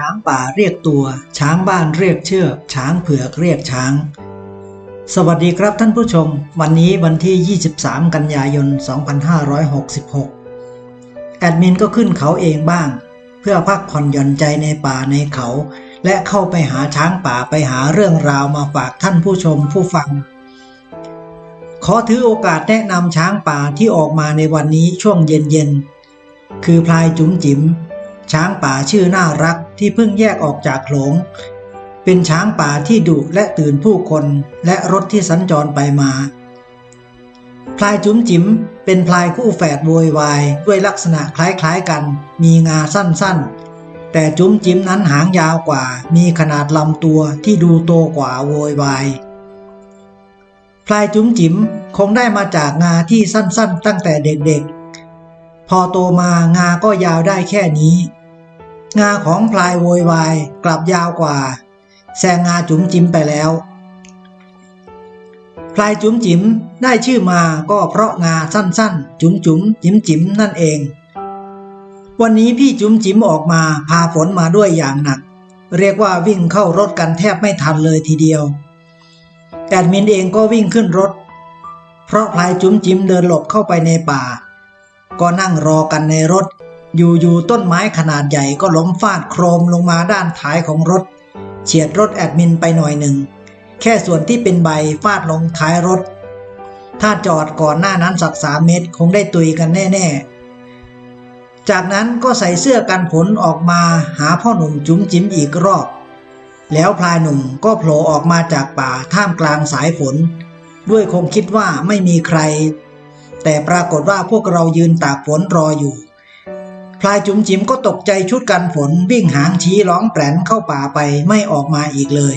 ช้างป่าเรียกตัว ช้างบ้านเรียกเชือก ช้างเผือกเรียกช้าง สวัสดีครับท่านผู้ชม วันนี้วันที่ 23 กันยายน 2566 แอดมินก็ขึ้นเขาเองบ้าง เพื่อพักผ่อนหย่อนใจในป่าในเขา และเข้าไปหาช้างป่าไปหาเรื่องราวมาฝากท่านผู้ชมผู้ฟัง ขอถือโอกาสแนะนำช้างป่าที่ออกมาในวันนี้ช่วงเย็นๆคือพลายจุ๋มจิ๋ม ช้างป่าชื่อน่ารักที่เพิ่งแยกออกจากโขลง เป็นช้างป่าที่ดุและตื่นผู้คนและรถที่สัญจรไปมาพลายจุ๋มจิ๋มเป็นพลายคู่แฝดโวยวายด้วยลักษณะคล้ายๆกัน มีงาสั้นๆ แต่จุ๋มจิ๋มนั้นหางยาวกว่า มีขนาดลำตัวที่ดูโตกว่าโวยวายพลายจุ๋มจิ๋มคงได้มาจากงาที่สั้นๆ ตั้งแต่เด็กๆ พอโตมางาก็ยาวได้แค่นี้ งาของพลายโวยวายกลับยาวกว่าแซงงาจุ๋มจิ๋มไปแล้วพลายจุ๋มจิ๋มได้ชื่อมาก็เพราะงาสั้นๆ จุ๋มจุ๋มจิ๋มจิ๋มนั่นเอง วันนี้พี่จุ๋มจิ๋มออกมาพาฝนมาด้วยอย่างหนัก เรียกว่าวิ่งเข้ารถกันแทบไม่ทันเลยทีเดียวแอดมินเองก็วิ่งขึ้นรถ เพราะพลายจุ๋มจิ๋มเดินหลบเข้าไปในป่า ก็นั่งรอกันในรถ อยู่ๆต้นไม้ขนาดใหญ่ก็ล้มฟาดโครมลงมาด้านท้ายของรถ เฉียดรถแอดมินไปหน่อยหนึ่ง แค่ส่วนที่เป็นใบฟาดลงท้ายรถ ถ้าจอดก่อนหน้านั้นสักสามเมตรคงได้ตุยกันแน่ ๆ จากนั้นก็ใส่เสื้อกันฝนออกมาหาพ่อหนุ่มจุ๋มจิ๋มอีกรอบ แล้วพลายหนุ่มก็โผล่ออกมาจากป่าท่ามกลางสายฝนด้วยคงคิดว่าไม่มีใคร แต่ปรากฏว่าพวกเรายืนตากฝนรออยู่พลายจุ๋มจิ๋มก็ตกใจชุดกันฝนวิ่งหางชี้ร้องแปรนเข้าป่าไปไม่ออกมาอีกเลย